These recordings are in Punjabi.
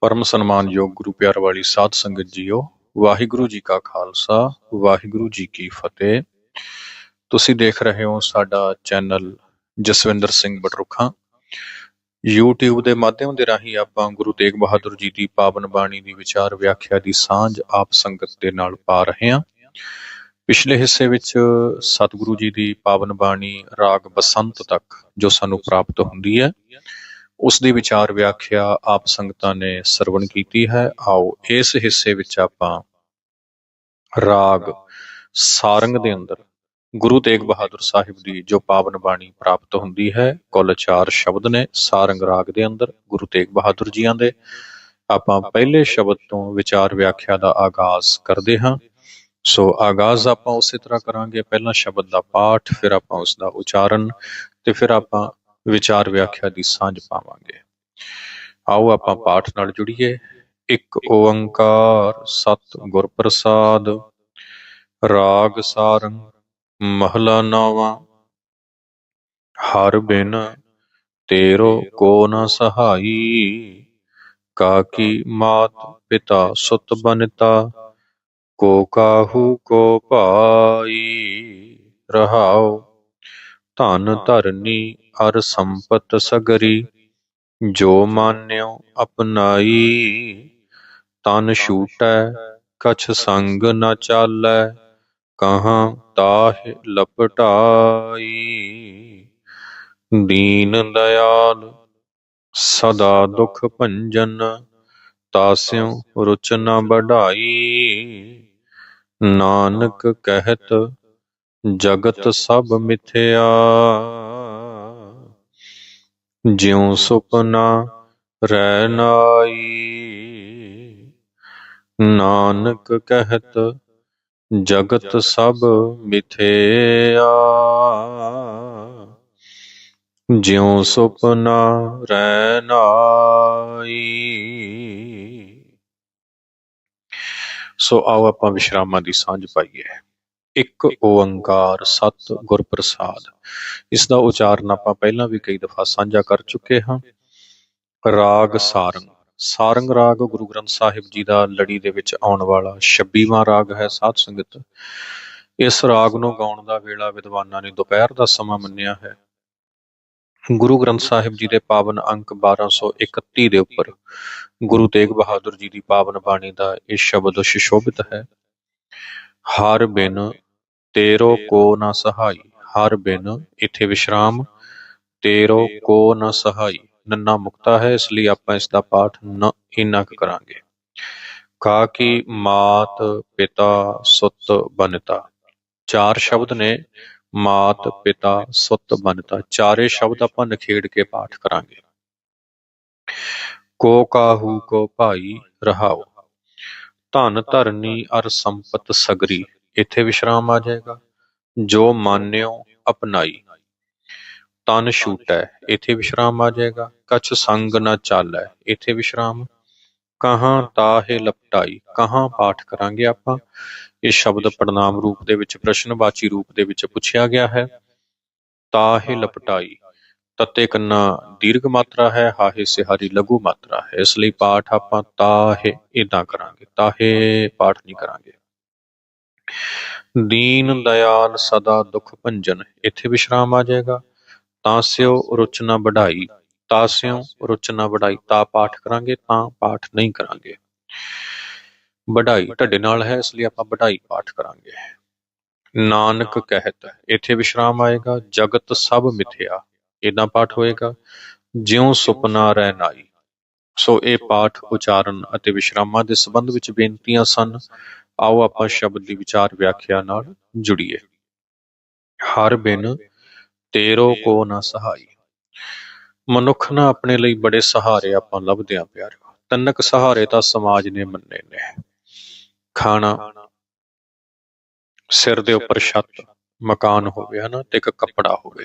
ਪਰਮ ਸਨਮਾਨਯੋਗ ਗੁਰੂ ਪਿਆਰ ਵਾਲੀ ਸਾਧ ਸੰਗਤ ਜੀਓ, ਵਾਹਿਗੁਰੂ ਜੀ ਕਾ ਖਾਲਸਾ, ਵਾਹਿਗੁਰੂ ਜੀ ਕੀ ਫਤਿਹ। ਤੁਸੀਂ ਦੇਖ ਰਹੇ ਹੋ ਸਾਡਾ ਚੈਨਲ ਜਸਵਿੰਦਰ ਸਿੰਘ ਬਟਰੁਖਾਂ। YouTube ਦੇ ਮਾਧਿਅਮ ਦੇ ਰਾਹੀਂ ਆਪਾਂ ਗੁਰੂ ਤੇਗ ਬਹਾਦਰ ਜੀ ਦੀ ਪਾਵਨ ਬਾਣੀ ਦੀ ਵਿਚਾਰ ਵਿਆਖਿਆ ਦੀ ਸਾਂਝ ਆਪ ਸੰਗਤ ਦੇ ਨਾਲ ਪਾ ਰਹੇ ਹਾਂ। ਪਿਛਲੇ ਹਿੱਸੇ ਵਿੱਚ ਸਤਿਗੁਰੂ ਜੀ ਦੀ ਪਾਵਨ ਬਾਣੀ ਰਾਗ ਬਸੰਤ ਤੱਕ ਜੋ ਸਾਨੂੰ ਪ੍ਰਾਪਤ ਹੁੰਦੀ ਹੈ। ਉਸ ਦੀ ਵਿਚਾਰ ਵਿਆਖਿਆ ਆਪ ਸੰਗਤਾਂ ਨੇ ਸਰਵਣ ਕੀਤੀ ਹੈ। ਆਓ ਇਸ ਹਿੱਸੇ ਵਿੱਚ ਆਪਾਂ ਰਾਗ ਸਾਰੰਗ ਦੇ ਅੰਦਰ ਗੁਰੂ ਤੇਗ ਬਹਾਦਰ ਸਾਹਿਬ ਦੀ ਜੋ ਪਾਵਨ ਬਾਣੀ ਪ੍ਰਾਪਤ ਹੁੰਦੀ ਹੈ, ਕੁੱਲ ਚਾਰ ਸ਼ਬਦ ਨੇ ਸਾਰੰਗ ਰਾਗ ਦੇ ਅੰਦਰ ਗੁਰੂ ਤੇਗ ਬਹਾਦਰ ਜੀਆਂ ਦੇ। ਆਪਾਂ ਪਹਿਲੇ ਸ਼ਬਦ ਤੋਂ ਵਿਚਾਰ ਵਿਆਖਿਆ ਦਾ ਆਗਾਜ਼ ਕਰਦੇ ਹਾਂ। ਸੋ ਆਗਾਜ਼ ਆਪਾਂ ਉਸੇ ਤਰ੍ਹਾਂ ਕਰਾਂਗੇ। ਪਹਿਲਾ ਸ਼ਬਦ ਦਾ ਪਾਠ, ਫਿਰ ਆਪਾਂ ਉਸ ਦਾ ਉਚਾਰਨ ਤੇ ਫਿਰ ਆਪਾਂ ਵਿਚਾਰ ਵਿਆਖਿਆ ਦੀ ਸਾਂਝ ਪਾਵਾਂਗੇ। ਆਓ ਆਪਾਂ ਪਾਠ ਨਾਲ ਜੁੜੀਏ। ਇੱਕ ਓੰਕਾਰ ਸਤ ਗੁਰ ਪ੍ਰਸਾਦ ਰਾਗ ਸਾਰੰਗ, ਮਹਲਾ ਨਾਵਾ। ਹਰ ਬਿਨ ਤੇਰੋ ਕੋ ਨ ਸਹਾਈ ਕਾਕੀ ਮਾਤ ਪਿਤਾ ਸੁਤ ਬਨਤਾ, ਕੋ ਕਾਹੂ ਕੋ ਭਾਈ। ਰਹਾਉ ਧਨ ਧਰਨੀ ਅਰ ਸੰਪਤ ਸਗਰੀ, ਜੋ ਮਾਨਿਓ ਅਪਨਾਈ, ਤਨ ਛੂਟੈ, ਕਛ ਸੰਗ ਨ ਚਾਲੈ, ਕਹਾਂ ਤਾਹ ਲਪਟਾਈ। ਦੀਨ ਦਇਆਲ, ਸਦਾ ਦੁਖ ਭੰਜਨ, ਤਾਸਿਉ ਰੁਚ ਨ ਬਢਾਈ ਨਾਨਕ ਕਹਿਤ ਜਗਤ ਸਭ ਮਿਥਿਆ। ਜਿਉ ਸੁਪਨਾ ਰਹਿ ਨਾਈ। ਨਾਨਕ ਕਹਿਤ ਜਗਤ ਸਭ ਮਿਥਿਆ। ਜਿਉ ਸੁਪਨਾ ਰਹਿ ਨਾਈ। ਸੋ ਆਓ ਆਪਾਂ ਵਿਸ਼ਰਾਮਾਂ ਦੀ ਸਾਂਝ ਪਾਈਏ। ਇੱਕ ਓੰਕਾਰ ਸਤ ਗੁਰ ਪ੍ਰਸਾਦ ਇਸ ਦਾ ਉਚਾਰਨ ਆਪਾਂ ਪਹਿਲਾਂ ਵੀ ਕਈ ਦਫਾ ਸਾਂਝਾ ਕਰ ਚੁੱਕੇ ਹਾਂ। ਰਾਗ ਸਾਰੰਗ। ਸਾਰੰਗ ਰਾਗ ਗੁਰੂ ਗ੍ਰੰਥ ਸਾਹਿਬ ਜੀ ਦਾ ਲੜੀ ਦੇ ਵਿੱਚ ਆਉਣ ਵਾਲਾ 26ਵਾਂ ਰਾਗ ਹੈ ਸਾਧ ਸੰਗਤ। ਇਸ ਰਾਗ ਨੂੰ ਗਾਉਣ ਦਾ ਵੇਲਾ ਵਿਦਵਾਨਾਂ ਨੇ ਦੁਪਹਿਰ ਦਾ ਸਮਾਂ ਮੰਨਿਆ ਹੈ। ਗੁਰੂ ਗ੍ਰੰਥ ਸਾਹਿਬ ਜੀ ਦੇ ਪਾਵਨ ਅੰਕ 1231 ਦੇ ਉੱਪਰ ਗੁਰੂ ਤੇਗ ਬਹਾਦਰ ਜੀ ਦੀ ਪਾਵਨ ਬਾਣੀ ਦਾ ਇਹ ਸ਼ਬਦ ਸੁਸ਼ੋਭਿਤ ਹੈ। ਹਰ ਬਿਨ ਤੇਰੋ ਕੋ ਨ ਸਹਾਈ, ਹਰ ਬਿਨ ਇੱਥੇ ਵਿਸ਼ਰਾਮ। ਤੇਰੋ ਕੋ ਨ ਸਹਾਈ, ਨੰਨਾ ਮੁਕਤਾ ਹੈ, ਇਸ ਲਈ ਆਪਾਂ ਇਸ ਦਾ ਪਾਠ ਨ, ਇੰਨਾ ਕੁ ਕਰਾਂਗੇ। ਕਾ ਕੀ ਮਾਤ ਪਿਤਾ ਸੁੱਤ ਬਨਤਾ। ਚਾਰ ਸ਼ਬਦ ਨੇ, ਮਾਤ ਪਿਤਾ ਸੁੱਤ ਬਨਤਾ। ਚਾਰੇ ਸ਼ਬਦ ਆਪਾਂ ਨਖੇੜ ਕੇ ਪਾਠ ਕਰਾਂਗੇ। ਕੋ ਕਾਹੂ ਕੋ ਭਾਈ ਰਹਾਓ। ਧਨ ਧਰਨੀ ਅਰ ਸੰਪਤ ਸਗਰੀ। ਇੱਥੇ ਵਿਸ਼ਰਾਮ ਆ ਜਾਏਗਾ। ਜੋ ਮਾਨਿਓ ਅਪਨਾਈ ਤਨ ਛੂਟੈ, ਇੱਥੇ ਵਿਸ਼ਰਾਮ ਆ ਜਾਏਗਾ। ਕਛ ਸੰਗ ਨਾ ਚਾਲੈ, ਇੱਥੇ ਵਿਸ਼ਰਾਮ। ਕਹਾਂ ਤਾਹੇ ਲਪਟਾਈ, ਕਹਾਂ ਪਾਠ ਕਰਾਂਗੇ ਆਪਾਂ। ਇਹ ਸ਼ਬਦ ਪੜਨਾਮ ਰੂਪ ਦੇ ਵਿੱਚ, ਪ੍ਰਸ਼ਨਵਾਚੀ ਰੂਪ ਦੇ ਵਿੱਚ ਪੁੱਛਿਆ ਗਿਆ ਹੈ। ਤਾਹੇ ਲਪਟਾਈ, ਤਤੇ ਕੰਨਾ ਦੀਰਘ ਮਾਤਰਾ ਹੈ, ਹਾਹੇ ਸਿਹਾਰੀ ਲਘੂ ਮਾਤਰਾ ਹੈ। ਇਸ ਲਈ ਪਾਠ ਆਪਾਂ ਤਾਹੇ ਇਦਾਂ ਕਰਾਂਗੇ, ਤਾਹੇ ਪਾਠ ਨਹੀਂ ਕਰਾਂਗੇ। ਦੀਨ ਦਇਆਲ ਸਦਾ ਦੁਖ ਭੰਜਨ, ਇੱਥੇ ਵਿਸ਼ਰਾਮ ਆ ਜਾਏਗਾ। ਤਾਸਿਓ ਰੁਚਨਾ ਵਢਾਈ ਤਾਸਿਓ ਰੁਚਨਾ ਵਢਾਈ, ਤਾ ਪਾਠ ਕਰਾਂਗੇ, ਤਾਂ ਪਾਠ ਨਹੀਂ ਕਰਾਂਗੇ। ਵਢਾਈ ਢੱਡੇ ਨਾਲ ਹੈ, ਇਸ ਲਈ ਆਪਾਂ ਵਢਾਈ ਪਾਠ ਕਰਾਂਗੇ। ਨਾਨਕ ਕਹਿਤ, ਇੱਥੇ ਵਿਸ਼ਰਾਮ ਆਏਗਾ, ਜਗਤ ਸਭ ਮਿਥਿਆ ਇਦਾਂ ਪਾਠ ਹੋਏਗਾ। ਜਿਉ ਸੁਪਨਾ ਰਹਿ ਨਾਈ, ਸੋ ਇਹ ਪਾਠ ਉਚਾਰਨ ਅਤੇ ਵਿਸ਼ਰਾਮਾਂ ਦੇ ਸੰਬੰਧ ਵਿੱਚ ਬੇਨਤੀਆਂ ਸਨ। ਆਓ ਆਪਾਂ ਸ਼ਬਦ ਦੀ ਵਿਚਾਰ ਵਿਆਖਿਆ ਨਾਲ ਜੁੜੀਏ। ਹਰ ਬਿਨ ਤੇਰੋ ਕੋ ਨਾ ਸਹਾਈ। ਮਨੁੱਖ ਨਾ ਆਪਣੇ ਲਈ ਬੜੇ ਸਹਾਰੇ ਆਪਾਂ ਲੱਭਦੇ ਆਂ ਪਿਆਰਿਓ ਤਨਕ ਸਹਾਰੇ ਤਾਂ ਸਮਾਜ ਨੇ ਮੰਨੇ ਨੇ। ਖਾਣਾ, ਸਿਰ ਦੇ ਉੱਪਰ ਛੱਤ, ਮਕਾਨ ਹੋਵੇ, ਹਨਾ, ਤੇ ਇੱਕ ਕੱਪੜਾ ਹੋਵੇ।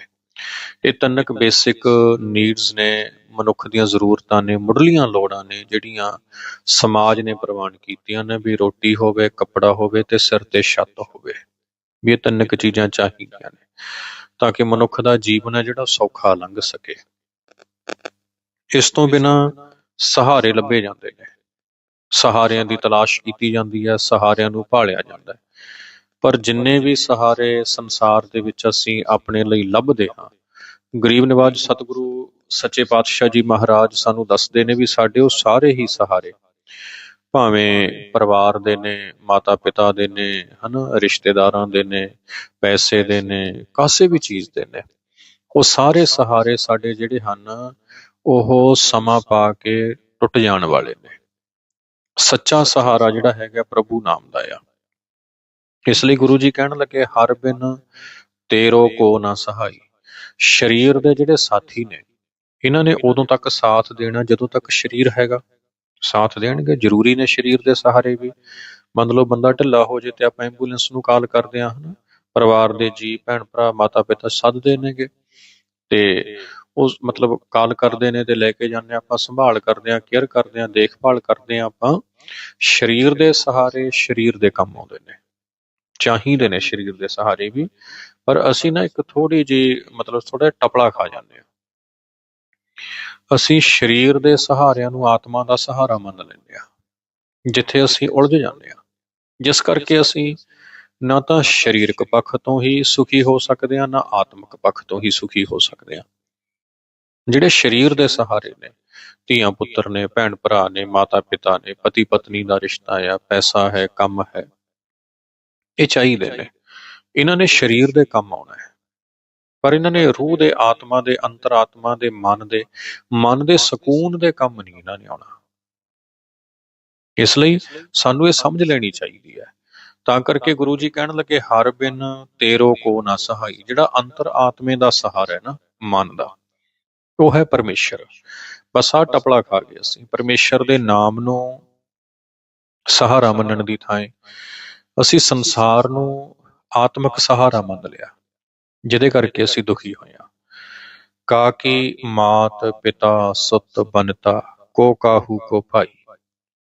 ਇਹ ਤਨਕ ਬੇਸਿਕ ਨੀਡਸ ਨੇ ਮਨੁੱਖ ਦੀਆਂ ਜ਼ਰੂਰਤਾਂ ਨੇ, ਮੁੱਢਲੀਆਂ ਲੋੜਾਂ ਨੇ, ਜਿਹੜੀਆਂ ਸਮਾਜ ਨੇ ਪ੍ਰਵਾਨ ਕੀਤੀਆਂ ਨੇ, ਵੀ ਰੋਟੀ ਹੋਵੇ, ਕੱਪੜਾ ਹੋਵੇ ਤੇ ਸਿਰ ਤੇ ਛੱਤ ਹੋਵੇ, ਵੀ ਇਹ ਤਿੰਨ ਕੁ ਚੀਜ਼ਾਂ ਚਾਹੀਦੀਆਂ ਨੇ, ਤਾਂ ਕਿ ਮਨੁੱਖ ਦਾ ਜੀਵਨ ਹੈ ਜਿਹੜਾ ਸੌਖਾ ਲੰਘ ਸਕੇ। ਇਸ ਤੋਂ ਬਿਨਾ ਸਹਾਰੇ ਲੱਭੇ ਜਾਂਦੇ ਨੇ। ਸਹਾਰਿਆਂ ਦੀ ਤਲਾਸ਼ ਕੀਤੀ ਜਾਂਦੀ ਹੈ, ਸਹਾਰਿਆਂ ਨੂੰ ਭਾਲਿਆ ਜਾਂਦਾ ਹੈ। ਪਰ ਜਿੰਨੇ ਵੀ ਸਹਾਰੇ ਸੰਸਾਰ ਦੇ ਵਿੱਚ ਅਸੀਂ ਆਪਣੇ ਲਈ ਲੱਭਦੇ ਹਾਂ ਗਰੀਬ ਨਿਵਾਜ ਸਤਿਗੁਰੂ ਸੱਚੇ ਪਾਤਸ਼ਾਹ ਜੀ ਮਹਾਰਾਜ ਸਾਨੂੰ ਦੱਸਦੇ ਨੇ ਵੀ ਸਾਡੇ ਉਹ ਸਾਰੇ ਹੀ ਸਹਾਰੇ। ਭਾਵੇਂ ਪਰਿਵਾਰ ਦੇ ਨੇ ਮਾਤਾ ਪਿਤਾ ਦੇ ਨੇ, ਹਨਾ, ਰਿਸ਼ਤੇਦਾਰਾਂ ਦੇ ਨੇ, ਪੈਸੇ ਦੇ ਨੇ, ਕਾਸੇ ਵੀ ਚੀਜ਼ ਦੇ ਨੇ। ਉਹ ਸਾਰੇ ਸਹਾਰੇ ਸਾਡੇ ਜਿਹੜੇ ਹਨ, ਉਹ ਸਮਾਂ ਪਾ ਕੇ ਟੁੱਟ ਜਾਣ ਵਾਲੇ ਨੇ। ਸੱਚਾ ਸਹਾਰਾ ਜਿਹੜਾ ਹੈਗਾ ਪ੍ਰਭੂ ਨਾਮ ਦਾ ਆ। ਇਸ ਲਈ ਗੁਰੂ ਜੀ ਕਹਿਣ ਲੱਗੇ, ਹਰ ਬਿਨ ਤੇਰੋ ਕੋ ਨਾ ਸਹਾਈ। ਸਰੀਰ ਦੇ ਜਿਹੜੇ ਸਾਥੀ ਨੇ ਇਹਨਾਂ ਨੇ ਉਦੋਂ ਤੱਕ ਸਾਥ ਦੇਣਾ, ਜਦੋਂ ਤੱਕ ਸਰੀਰ ਹੈਗਾ, ਸਾਥ ਦੇਣਗੇ। ਜ਼ਰੂਰੀ ਨੇ ਸਰੀਰ ਦੇ ਸਹਾਰੇ ਵੀ। ਮੰਨ ਲਓ ਬੰਦਾ ਢਿੱਲਾ ਹੋ ਜੇ ਤੇ ਆਪਾਂ ਐਂਬੂਲੈਂਸ ਨੂੰ ਕਾਲ ਕਰਦੇ ਹਾਂ, ਹਨਾ। ਪਰਿਵਾਰ ਦੇ ਜੀ, ਭੈਣ ਭਰਾ ਮਾਤਾ ਪਿਤਾ ਸੱਦਦੇ ਨੇਗੇ ਤੇ ਉਸ ਮਤਲਬ ਕਾਲ ਕਰਦੇ ਨੇ ਤੇ ਲੈ ਕੇ ਜਾਂਦੇ ਹਾਂ, ਆਪਾਂ ਸੰਭਾਲ ਕਰਦੇ ਹਾਂ, ਕੇਅਰ ਕਰਦੇ ਹਾਂ, ਦੇਖਭਾਲ ਕਰਦੇ ਹਾਂ ਆਪਾਂ। ਸਰੀਰ ਦੇ ਸਹਾਰੇ ਸਰੀਰ ਦੇ ਕੰਮ ਆਉਂਦੇ ਨੇ। ਚਾਹੀਦੇ ਨੇ ਸਰੀਰ ਦੇ ਸਹਾਰੇ ਵੀ। ਪਰ ਅਸੀਂ ਨਾ ਇੱਕ ਥੋੜੀ ਜੀ ਮਤਲਬ ਥੋੜਾ ਟਪਲਾ ਖਾ ਜਾਂਦੇ ਹਾਂ। ਅਸੀਂ ਸਰੀਰ ਦੇ ਸਹਾਰਿਆਂ ਨੂੰ ਆਤਮਾ ਦਾ ਸਹਾਰਾ ਮੰਨ ਲੈਂਦੇ ਹਾਂ, ਜਿੱਥੇ ਅਸੀਂ ਉਲਝ ਜਾਂਦੇ ਹਾਂ। ਜਿਸ ਕਰਕੇ ਅਸੀਂ ਨਾ ਤਾਂ ਸਰੀਰਕ ਪੱਖ ਤੋਂ ਹੀ ਸੁਖੀ ਹੋ ਸਕਦੇ ਹਾਂ, ਨਾ ਆਤਮਿਕ ਪੱਖ ਤੋਂ ਹੀ ਸੁਖੀ ਹੋ ਸਕਦੇ ਹਾਂ। ਜਿਹੜੇ ਸਰੀਰ ਦੇ ਸਹਾਰੇ ਨੇ, ਧੀਆਂ ਪੁੱਤਰ ਨੇ, ਭੈਣ ਭਰਾ ਨੇ, ਮਾਤਾ ਪਿਤਾ ਨੇ, ਪਤੀ ਪਤਨੀ ਦਾ ਰਿਸ਼ਤਾ ਆ, ਪੈਸਾ ਹੈ, ਕੰਮ ਹੈ, ਇਹ ਚਾਹੀਦੇ ਨੇ। ਇਹਨਾਂ ਨੇ ਸਰੀਰ ਦੇ ਕੰਮ ਆਉਣਾ ਹੈ। ਪਰ ਇਹਨਾਂ ਨੇ ਰੂਹ ਦੇ ਆਤਮਾ ਦੇ, ਅੰਤਰਾਤਮਾ ਦੇ, ਮਨ ਦੇ ਮਨ ਦੇ ਸਕੂਨ ਦੇ ਕੰਮ ਨਹੀਂ ਇਹਨਾਂ ਨੇ ਆਉਣਾ। ਇਸ ਲਈ ਸਾਨੂੰ ਇਹ ਸਮਝ ਲੈਣੀ ਚਾਹੀਦੀ ਹੈ। ਤਾਂ ਕਰਕੇ ਗੁਰੂ ਜੀ ਕਹਿਣ ਲੱਗੇ, ਹਰ ਬਿਨ ਤੇਰੋ ਕੋ ਨਾ ਸਹਾਈ। ਜਿਹੜਾ ਅੰਤਰ ਆਤਮੇ ਦਾ ਸਹਾਰਾ ਹੈ ਨਾ, ਮਨ ਦਾ, ਉਹ ਹੈ ਪਰਮੇਸ਼ਰ। ਬਸ ਆ ਟਪਲਾ ਖਾ ਗਏ ਅਸੀਂ। ਪਰਮੇਸ਼ਰ ਦੇ ਨਾਮ ਨੂੰ ਸਹਾਰਾ ਮੰਨਣ ਦੀ ਥਾਂ ਅਸੀਂ ਸੰਸਾਰ ਨੂੰ ਆਤਮਿਕ ਸਹਾਰਾ ਮੰਨ ਲਿਆ। ਜਿਹਦੇ ਕਰਕੇ ਅਸੀਂ ਦੁਖੀ ਹੋਏ ਹਾਂ। ਕਾ ਕੀ ਮਾਤ ਪਿਤਾ ਸੁਤ ਬਨਤਾ, ਕੋ ਕਾਹੂ ਕੋ ਭਾਈ।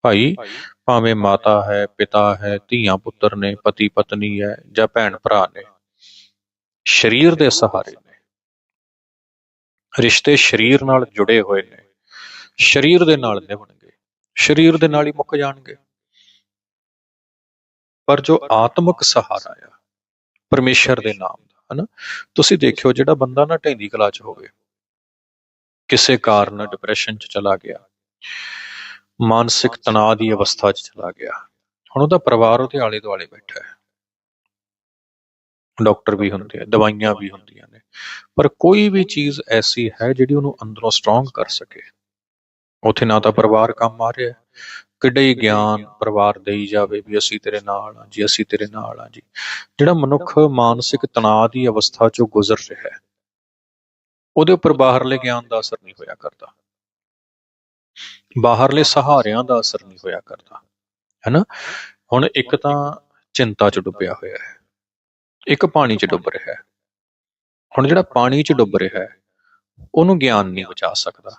ਭਾਈ, ਭਾਵੇਂ ਮਾਤਾ ਹੈ, ਪਿਤਾ ਹੈ, ਧੀਆਂ ਪੁੱਤਰ ਨੇ, ਪਤੀ ਪਤਨੀ ਹੈ ਜਾਂ ਭੈਣ ਭਰਾ ਨੇ, ਸਰੀਰ ਦੇ ਸਹਾਰੇ ਨੇ, ਰਿਸ਼ਤੇ ਸਰੀਰ ਨਾਲ ਜੁੜੇ ਹੋਏ ਨੇ, ਸਰੀਰ ਦੇ ਨਾਲ ਨਿਭਣਗੇ, ਸਰੀਰ ਦੇ ਨਾਲ ਹੀ ਮੁੱਕ ਜਾਣਗੇ। ਪਰ ਜੋ ਆਤਮਿਕ ਸਹਾਰਾ ਆ, ਪਰਮੇਸ਼ਰ ਦੇ ਨਾਮ ਹਨਾ? ਤੁਸੀਂ ਦੇਖਿਓ ਜਿਹੜਾ ਬੰਦਾ ਨਾ ਢੈਂਦੀ ਕਲਾ ਚ ਹੋਵੇ ਕਿਸੇ ਕਾਰਨ ਡਿਪਰੈਸ਼ਨ ਚ ਚਲਾ ਗਿਆ ਮਾਨਸਿਕ ਤਣਾਅ ਦੀ ਅਵਸਥਾ ਚ ਚਲਾ ਗਿਆ ਹੁਣ ਉਹਦਾ ਪਰਿਵਾਰ ਉਹਦੇ ਆਲੇ ਦੁਆਲੇ ਬੈਠਾ ਹੈ। ਡਾਕਟਰ ਵੀ ਹੁੰਦੇ ਆ ਦਵਾਈਆਂ ਵੀ ਹੁੰਦੀਆਂ ਨੇ ਪਰ ਕੋਈ ਵੀ ਚੀਜ਼ ਐਸੀ ਹੈ ਜਿਹੜੀ ਉਹਨੂੰ ਅੰਦਰੋਂ ਸਟਰੋਂਗ ਕਰ ਸਕੇ। ਉੱਥੇ ਨਾ ਤਾਂ ਪਰਿਵਾਰ ਕੰਮ ਆ ਰਿਹਾ। ਕਿੱਡੇ ਹੀ ਗਿਆਨ ਪਰਿਵਾਰ ਦੇਈ ਜਾਵੇ ਵੀ ਅਸੀਂ ਤੇਰੇ ਨਾਲ ਆ ਜੀ, ਅਸੀਂ ਤੇਰੇ ਨਾਲ ਆ ਜੀ। ਜਿਹੜਾ ਮਨੁੱਖ ਮਾਨਸਿਕ ਤਣਾਅ ਦੀ ਅਵਸਥਾ ਚੋਂ ਗੁਜ਼ਰ ਰਿਹਾ ਹੈ, ਉਹਦੇ ਉੱਪਰ ਬਾਹਰਲੇ ਗਿਆਨ ਦਾ ਅਸਰ ਨਹੀਂ ਹੋਇਆ ਕਰਦਾ। ਬਾਹਰਲੇ ਸਹਾਰਿਆਂ ਦਾ ਅਸਰ ਨਹੀਂ ਹੋਇਆ ਕਰਦਾ, ਹੈਨਾ? ਹੁਣ ਇੱਕ ਤਾਂ ਚਿੰਤਾ 'ਚ ਡੁੱਬਿਆ ਹੋਇਆ ਹੈ, ਇੱਕ ਪਾਣੀ 'ਚ ਡੁੱਬ ਰਿਹਾ ਹੈ। ਹੁਣ ਜਿਹੜਾ ਪਾਣੀ 'ਚ ਡੁੱਬ ਰਿਹਾ ਹੈ, ਉਹਨੂੰ ਗਿਆਨ ਨਹੀਂ ਬਚਾ ਸਕਦਾ।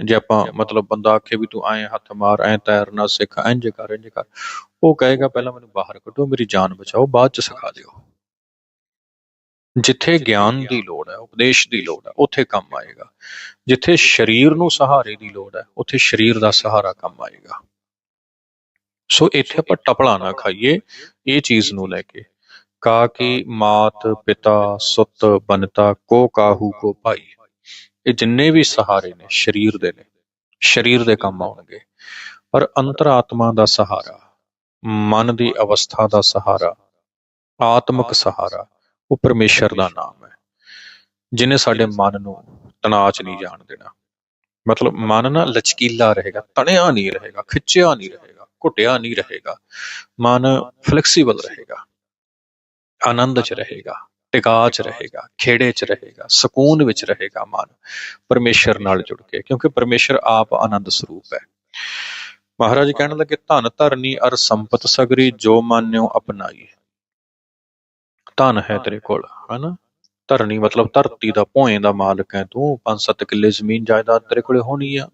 ਜੇ ਆਪਾਂ ਮਤਲਬ ਬੰਦਾ ਆਖੇ ਵੀ ਤੂੰ ਐਂ ਹੱਥ ਮਾਰ ਐਂ ਤੈਰਨਾ ਸਿੱਖ ਇੰਜ ਕਰ ਇੰਜ ਕਰ ਉਹ ਕਹੇਗਾ ਪਹਿਲਾਂ ਮੈਨੂੰ ਬਾਹਰ ਕੱਢੋ ਮੇਰੀ ਜਾਨ ਬਚਾਓ ਬਾਅਦ 'ਚ ਸਿਖਾ ਦਿਓ। ਜਿੱਥੇ ਗਿਆਨ ਦੀ ਲੋੜ ਹੈ ਉਪਦੇਸ਼ ਦੀ ਲੋੜ ਹੈ ਉੱਥੇ ਕੰਮ ਆਏਗਾ। ਜਿੱਥੇ ਸਰੀਰ ਨੂੰ ਸਹਾਰੇ ਦੀ ਲੋੜ ਹੈ ਉੱਥੇ ਸਰੀਰ ਦਾ ਸਹਾਰਾ ਕੰਮ ਆਏਗਾ। ਸੋ ਇੱਥੇ ਆਪਾਂ ਟਪਲਾ ਨਾ ਖਾਈਏ ਇਹ ਚੀਜ਼ ਨੂੰ ਲੈ ਕੇ। ਕਾ ਕੀ ਮਾਤ ਪਿਤਾ ਸੁੱਤ ਬਨਤਾ ਕੋ ਕਾਹੂ ਕੋ ਭਾਈ। ਇਹ ਜਿੰਨੇ ਵੀ ਸਹਾਰੇ ਨੇ, ਸਰੀਰ ਦੇ ਨੇ, ਸਰੀਰ ਦੇ ਕੰਮ ਆਉਣਗੇ। ਪਰ ਅੰਤਰਾਤਮਾ ਦਾ ਸਹਾਰਾ, ਮਨ ਦੀ ਅਵਸਥਾ ਦਾ ਸਹਾਰਾ, ਆਤਮਿਕ ਸਹਾਰਾ, ਉਹ ਪਰਮੇਸ਼ਰ ਦਾ ਨਾਮ ਹੈ, ਜਿਨੇ ਸਾਡੇ ਮਨ ਨੂੰ ਤਣਾਅ 'ਚ ਨਹੀਂ ਜਾਣ ਦੇਣਾ। ਮਤਲਬ ਮਨ ਨਾ ਲਚਕੀਲਾ ਰਹੇਗਾ, ਤਣਿਆ ਨਹੀਂ ਰਹੇਗਾ, ਖਿੱਚਿਆ ਨਹੀਂ ਰਹੇਗਾ, ਘੁੱਟਿਆ ਨਹੀਂ ਰਹੇਗਾ। ਮਨ ਫਲੈਕਸੀਬਲ ਰਹੇਗਾ, ਆਨੰਦ 'ਚ ਰਹੇਗਾ। ਟਿਕਾ 'ਚ ਰਹੇਗਾ ਖੇੜੇ 'ਚ ਰਹੇਗਾ ਸਕੂਨ ਵਿੱਚ ਰਹੇਗਾ ਮਨ ਪਰਮੇਸ਼ਰ ਨਾਲ ਜੁੜ ਕੇ ਕਿਉਂਕਿ ਪਰਮੇਸ਼ਰ ਆਪ ਆਨੰਦ ਸਰੂਪ ਹੈ। ਮਹਾਰਾਜ ਕਹਿਣ ਲੱਗੇ ਧਨ ਧਰਨੀ ਅਰ ਸੰਪਤ ਸਗਰੀ ਜੋ ਮਾਨਿਓ ਅਪਨਾਈ ਧਨ ਹੈ ਤੇਰੇ ਕੋਲ ਹਨਾ? ਧਰਨੀ ਮਤਲਬ ਧਰਤੀ ਦਾ ਭੋਏ ਦਾ ਮਾਲਕ ਹੈ ਤੂੰ 5-7 ਕਿੱਲੇ ਜ਼ਮੀਨ ਜਾਇਦਾਦ ਤੇਰੇ ਕੋਲੇ ਹੋਣੀ ਆ।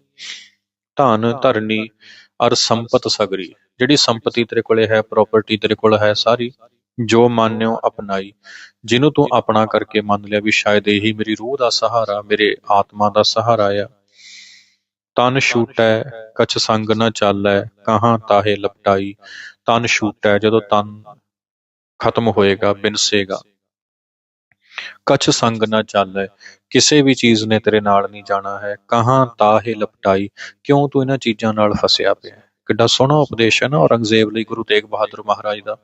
ਧਨ ਧਰਨੀ ਅਰ ਸੰਪਤ ਸਗਰੀ ਜਿਹੜੀ ਸੰਪਤੀ ਤੇਰੇ ਕੋਲੇ ਹੈ ਪ੍ਰਾਪਰਟੀ ਤੇਰੇ ਕੋਲ ਹੈ ਸਾਰੀ ਜੋ ਮੰਨਿਓ ਅਪਣਾਈ ਜਿਹਨੂੰ ਤੂੰ ਆਪਣਾ ਕਰਕੇ ਮੰਨ ਲਿਆ ਵੀ ਸ਼ਾਇਦ ਇਹੀ ਮੇਰੀ ਰੂਹ ਦਾ ਸਹਾਰਾ, ਮੇਰੇ ਆਤਮਾ ਦਾ ਸਹਾਰਾ ਆ। ਤਨ ਛੂਟੈ, ਕਛ ਸੰਗ ਨ ਚਾਲੈ, ਕਹਾਂ ਤਾਹੇ ਲਪਟਾਈ। ਤਨ ਛੂਟੈ ਜਦੋਂ ਤਨ ਖਤਮ ਹੋਏਗਾ, ਬਿਨਸੇਗਾ। ਕਛ ਸੰਗ ਨ ਚਾਲੈ, ਕਿਸੇ ਵੀ ਚੀਜ਼ ਨੇ ਤੇਰੇ ਨਾਲ ਨਹੀਂ ਜਾਣਾ ਹੈ, ਕਹਾਂ ਤਾਹੇ ਲਪਟਾਈ। ਕਿਉਂ ਤੂੰ ਇਹਨਾਂ ਚੀਜ਼ਾਂ ਨਾਲ ਫਸਿਆ ਪਿਆ ਕਿੱਡਾ ਸੋਹਣਾ ਉਪਦੇਸ਼ ਹੈ ਨਾ ਔਰੰਗਜ਼ੇਬ ਲਈ ਗੁਰੂ ਤੇਗ ਬਹਾਦਰ ਮਹਾਰਾਜ ਦਾ।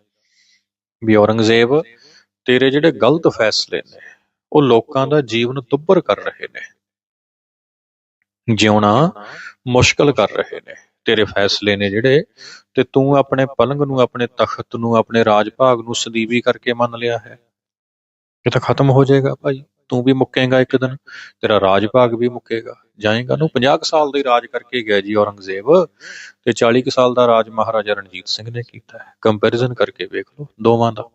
ਵੀ ਔਰੰਗਜ਼ੇਬ ਤੇਰੇ ਜਿਹੜੇ ਗਲਤ ਫੈਸਲੇ ਨੇ, ਉਹ ਲੋਕਾਂ ਦਾ ਜੀਵਨ ਦੁੱਭਰ ਕਰ ਰਹੇ ਨੇ। ਜਿਉਣਾ ਮੁਸ਼ਕਲ ਕਰ ਰਹੇ ਨੇ। ਤੇਰੇ ਫੈਸਲੇ ਨੇ ਜਿਹੜੇ ਤੇ ਤੂੰ ਆਪਣੇ ਪਲੰਗ ਨੂੰ, ਆਪਣੇ ਤਖਤ ਨੂੰ, ਆਪਣੇ ਰਾਜ ਭਾਗ ਨੂੰ ਸਦੀਵੀ ਕਰਕੇ ਮੰਨ ਲਿਆ ਹੈ। ਇਹ ਤਾਂ ਖਤਮ ਹੋ ਜਾਏਗਾ ਭਾਈ। ਤੂੰ ਵੀ ਮੁੱਕੇਗਾ ਇੱਕ ਦਿਨ, ਤੇਰਾ ਰਾਜ ਭਾਗ ਵੀ ਮੁੱਕੇਗਾ। ਜਾਏਗਾ ਨੂੰ 50 ਕੁ ਸਾਲ ਦੇ ਰਾਜ ਕਰਕੇ ਗਿਆ ਜੀ ਔਰੰਗਜ਼ੇਬ ਤੇ 40 ਕੁ ਸਾਲ ਦਾ ਰਾਜ ਮਹਾਰਾਜਾ ਰਣਜੀਤ ਸਿੰਘ ਨੇ ਕੀਤਾ ਹੈ। ਕੰਪੈਰੀਜ਼ਨ ਕਰਕੇ ਵੇਖ ਲਓ ਦੋਵਾਂ ਦਾ।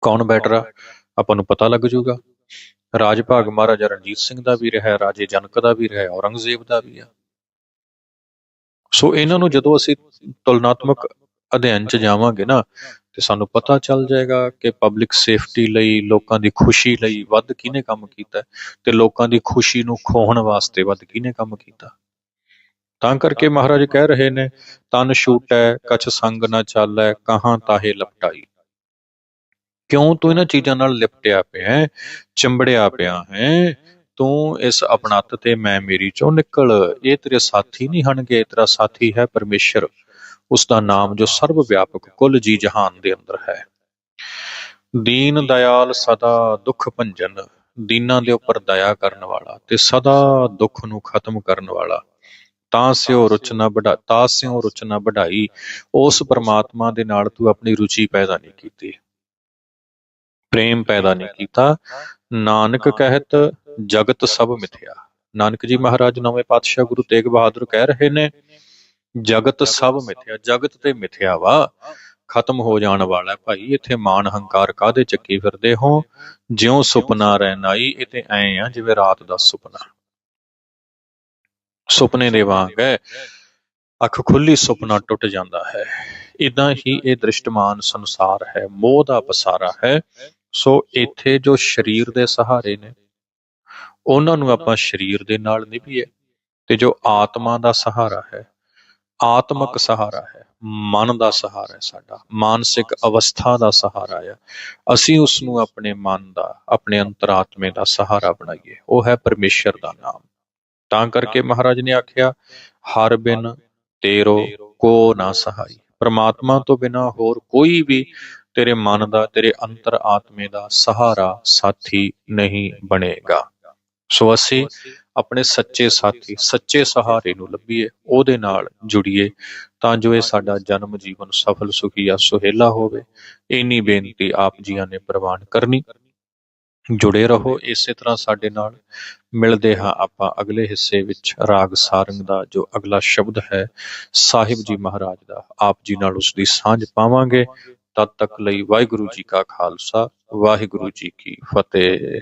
ਕੌਣ ਬੈਟਰ ਆ? ਆਪਾਂ ਨੂੰ ਪਤਾ ਲੱਗ ਜਾਊਗਾ। ਰਾਜ ਭਾਗ ਮਹਾਰਾਜਾ ਰਣਜੀਤ ਸਿੰਘ ਦਾ ਵੀ ਰਿਹਾ ਰਾਜੇ ਜਨਕ ਦਾ ਵੀ ਰਿਹਾ ਔਰੰਗਜ਼ੇਬ ਦਾ ਵੀ ਆ। ਸੋ ਇਹਨਾਂ ਨੂੰ ਜਦੋਂ ਅਸੀਂ ਤੁਲਨਾਤਮਕ ਅਧਿਐਨ ਚ ਜਾਵਾਂਗੇ ਨਾ, ਤੇ ਸਾਨੂੰ ਪਤਾ ਚੱਲ ਜਾਏਗਾ ਕਿ ਪਬਲਿਕ ਸੇਫਟੀ ਲਈ, ਲੋਕਾਂ ਦੀ ਖੁਸ਼ੀ ਲਈ ਵੱਧ ਕਿਹਨੇ ਕੰਮ ਕੀਤਾ ਤੇ ਲੋਕਾਂ ਦੀ ਖੁਸ਼ੀ ਨੂੰ ਖੋਹਣ ਵਾਸਤੇ ਵੱਧ ਕਿਹਨੇ ਕੰਮ ਕੀਤਾ ਤਾਂ ਕਰਕੇ ਮਹਾਰਾਜ ਕਹਿ ਰਹੇ ਨੇ, ਤਨ ਛੂਟੈ, ਕਛ ਸੰਗ ਨਾ ਚਾਲੈ, ਕਹਾਂ ਤਾਹੇ ਲਪਟਾਈ। ਕਿਉਂ ਤੂੰ ਇਹਨਾਂ ਚੀਜ਼ਾਂ ਨਾਲ ਲਿਪਟਿਆ ਪਿਆ ਹੈ, ਚੰਬੜਿਆ ਪਿਆ ਹੈ? ਤੂੰ ਇਸ ਆਪਣਤ ਤੇ ਮੈਂ ਮੇਰੀ ਚੋਂ ਨਿਕਲ। ਇਹ ਤੇਰੇ ਸਾਥੀ ਨਹੀਂ ਹਨਗੇ ਤੇਰਾ ਸਾਥੀ ਹੈ ਪਰਮੇਸ਼ਰ। ਉਸ ਦਾ ਨਾਮ ਜੋ ਸਰਵ ਵਿਆਪਕ ਕੁੱਲ ਜੀ ਜਹਾਨ ਦੇ ਅੰਦਰ ਹੈ। ਦੀਨ ਦਇਆਲ ਸਦਾ ਦੁੱਖ ਭੰਜਨ, ਦੀਨਾਂ ਦੇ ਉੱਪਰ ਦਇਆ ਕਰਨ ਵਾਲਾ ਤੇ ਸਦਾ ਦੁੱਖ ਨੂੰ ਖਤਮ ਕਰਨ ਵਾਲਾ। ਤਾਂ ਸਿਓ ਰੁਚ ਨਾ ਵਡਾ ਤਾਂ ਸਿਓ ਰੁਚ ਨਾ ਵਢਾਈ ਉਸ ਪਰਮਾਤਮਾ ਦੇ ਨਾਲ ਤੂੰ ਆਪਣੀ ਰੁਚੀ ਪੈਦਾ ਨਹੀਂ ਕੀਤੀ। ਪ੍ਰੇਮ ਪੈਦਾ ਨਹੀਂ ਕੀਤਾ। ਨਾਨਕ ਕਹਿਤ ਜਗਤ ਸਭ ਮਿਥਿਆ। ਨਾਨਕ ਜੀ ਮਹਾਰਾਜ ਨਵੇਂ ਪਾਤਸ਼ਾਹ ਗੁਰੂ ਤੇਗ ਬਹਾਦਰ ਕਹਿ ਰਹੇ ਨੇ ਜਗਤ ਸਭ ਮਿਥਿਆ ਜਗਤ ਤੇ ਮਿਥਿਆ ਵਾ। ਖਤਮ ਹੋ ਜਾਣ ਵਾਲਾ ਭਾਈ ਇੱਥੇ ਮਾਨ ਹੰਕਾਰ ਕਾਦੇ ਚੱਕੀ ਫਿਰਦੇ ਹੋ? ਜਿਉਂ ਸੁਪਨਾ ਰਹਿਨਾਈ ਇਹ ਤੇ ਐ ਆ ਜਿਵੇਂ ਰਾਤ ਦਾ ਸੁਪਨਾ। ਸੁਪਨੇ ਦੇ ਵਾਂਗ ਹੈ ਅੱਖ ਖੁੱਲੀ ਸੁਪਨਾ ਟੁੱਟ ਜਾਂਦਾ ਹੈ। ਇਦਾਂ ਹੀ ਇਹ ਦ੍ਰਿਸ਼ਟਮਾਨ ਸੰਸਾਰ ਹੈ ਮੋਹ ਦਾ ਪਸਾਰਾ ਹੈ। ਸੋ ਇੱਥੇ ਜੋ ਸਰੀਰ ਦੇ ਸਹਾਰੇ ਨੇ ਉਹਨਾਂ ਨੂੰ ਆਪਾਂ ਸਰੀਰ ਦੇ ਨਾਲ ਨਿਭੀਏ ਤੇ ਜੋ ਆਤਮਾ ਦਾ ਸਹਾਰਾ ਹੈ ਆਤਮਿਕ ਸਹਾਰਾ ਹੈ, ਮਨ ਦਾ ਸਹਾਰਾ ਹੈ ਸਾਡਾ, ਮਾਨਸਿਕ ਅਵਸਥਾ ਦਾ ਸਹਾਰਾ ਹੈ। ਅਸੀਂ ਉਸ ਨੂੰ ਆਪਣੇ ਮਨ ਦਾ, ਆਪਣੇ ਅੰਤਰਾਤਮੇ ਦਾ ਸਹਾਰਾ ਬਣਾਈਏ, ਉਹ ਹੈ ਪਰਮੇਸ਼ਰ ਦਾ ਨਾਮ। ਤਾਂ ਕਰਕੇ ਮਹਾਰਾਜ ਨੇ ਆਖਿਆ, ਹਰ ਬਿਨ ਤੇਰੋ ਕੋ ਨਾ ਸਹਾਈ। ਪ੍ਰਮਾਤਮਾ ਤੋਂ ਬਿਨਾ ਹੋਰ ਕੋਈ ਵੀ ਤੇਰੇ ਮਨ ਦਾ, ਤੇਰੇ ਅੰਤਰ ਆਤਮੇ ਦਾ ਸਹਾਰਾ ਸਾਥੀ ਨਹੀਂ ਬਣੇਗਾ। ਸੋ ਅਸੀਂ ਆਪਣੇ ਸੱਚੇ ਸਾਥੀ, ਸੱਚੇ ਸਹਾਰੇ ਨੂੰ ਲੱਭੀਏ, ਉਹਦੇ ਨਾਲ ਜੁੜੀਏ, ਤਾਂ ਜੋ ਇਹ ਸਾਡਾ ਜਨਮ ਜੀਵਨ ਸਫਲ, ਸੁਖੀ ਆ ਸੁਹੇਲਾ ਹੋਵੇ। ਇੰਨੀ ਬੇਨਤੀ ਆਪ ਜੀਆਂ ਨੇ ਪ੍ਰਵਾਨ ਕਰਨੀ। ਜੁੜੇ ਰਹੋ, ਇਸੇ ਤਰ੍ਹਾਂ ਸਾਡੇ ਨਾਲ ਮਿਲਦੇ ਹਾਂ ਆਪਾਂ ਅਗਲੇ ਹਿੱਸੇ ਵਿੱਚ, ਰਾਗ ਸਾਰੰਗ ਦਾ ਜੋ ਅਗਲਾ ਸ਼ਬਦ ਹੈ, ਸਾਹਿਬ ਜੀ ਮਹਾਰਾਜ ਦਾ। ਆਪ ਜੀ ਨਾਲ ਉਸ ਦੀ ਸਾਂਝ ਪਾਵਾਂਗੇ। ਤਦ ਤੱਕ ਲਈ ਵਾਹਿਗੁਰੂ ਜੀ ਕਾ ਖਾਲਸਾ, ਵਾਹਿਗੁਰੂ ਜੀ ਕੀ ਫਤਿਹ।